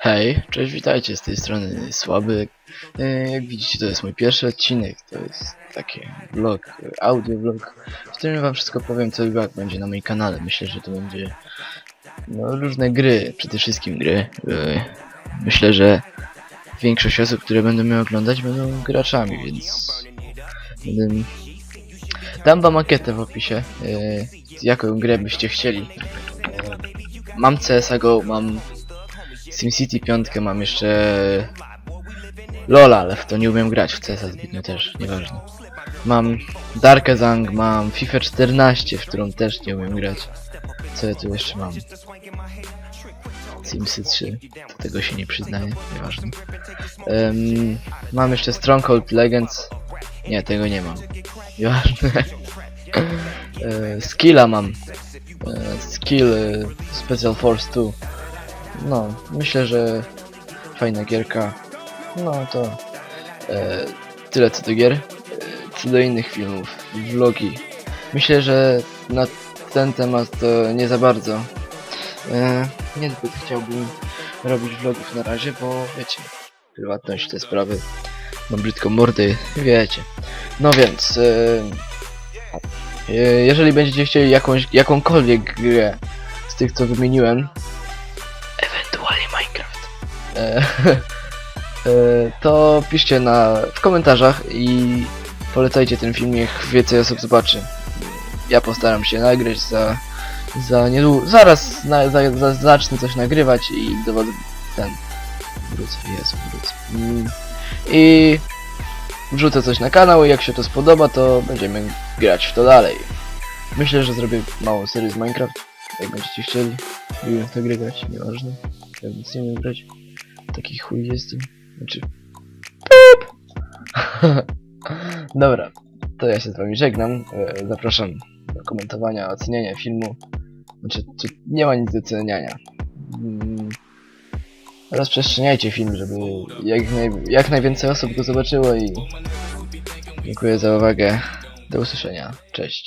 Hej, cześć, witajcie, z tej strony Słaby. E, Jak widzicie, to jest mój pierwszy odcinek, to jest taki vlog, audio vlog, w którym wam wszystko powiem, co i jak będzie na moim kanale. Myślę, że to będzie no, różne gry, przede wszystkim gry. E, Myślę, że większość osób, które będą mnie oglądać, będą graczami, więc będę... Dam wam makietę w opisie, e, jaką grę byście chcieli. Mam CSGO, mam SimCity 5 mam jeszcze Lola, ale w to nie umiem grać w CS zbytnio też, nieważne. Mam Dark Zang, mam FIFA 14, w którą też nie umiem grać. Co ja tu jeszcze mam? Simsy 3, do tego się nie przyznaję, nieważne. Em, mam jeszcze Stronghold Legends. Nie, tego nie mam. Nieważne. e, skilla mam. E, skill e, Special Force 2. No, myślę, że fajna gierka. No to e, tyle co do gier. E, co do innych filmów, vlogi. Myślę, że na ten temat to nie za bardzo. E, niezbyt chciałbym robić vlogów na razie, bo wiecie, prywatność te sprawy. Mam brzydką mordę, wiecie. No więc, e, e, jeżeli będziecie chcieli jakąś, jakąkolwiek grę z tych co wymieniłem, to piszcie na, w komentarzach i polecajcie ten film, niech więcej osób zobaczy. Ja postaram się nagrać za, za niedługo, zaraz na, za, za, zacznę coś nagrywać i do was ten, wrócę, Jezu, wrócę. Mm, I wrzucę coś na kanał i jak się to spodoba, to będziemy grać w to dalej. Myślę, że zrobię małą serię z Minecraft, jak będziecie chcieli. Lubię w to grać, nieważne. Ja nic nie umiem grać. Taki chuj jestem. Znaczy... Pup! Dobra, to ja się z wami żegnam. E, Zapraszam do komentowania, oceniania filmu. Znaczy, tu nie ma nic do oceniania. Mm, Rozprzestrzeniajcie film, żeby jak, naj, jak najwięcej osób go zobaczyło i... Dziękuję za uwagę. Do usłyszenia. Cześć.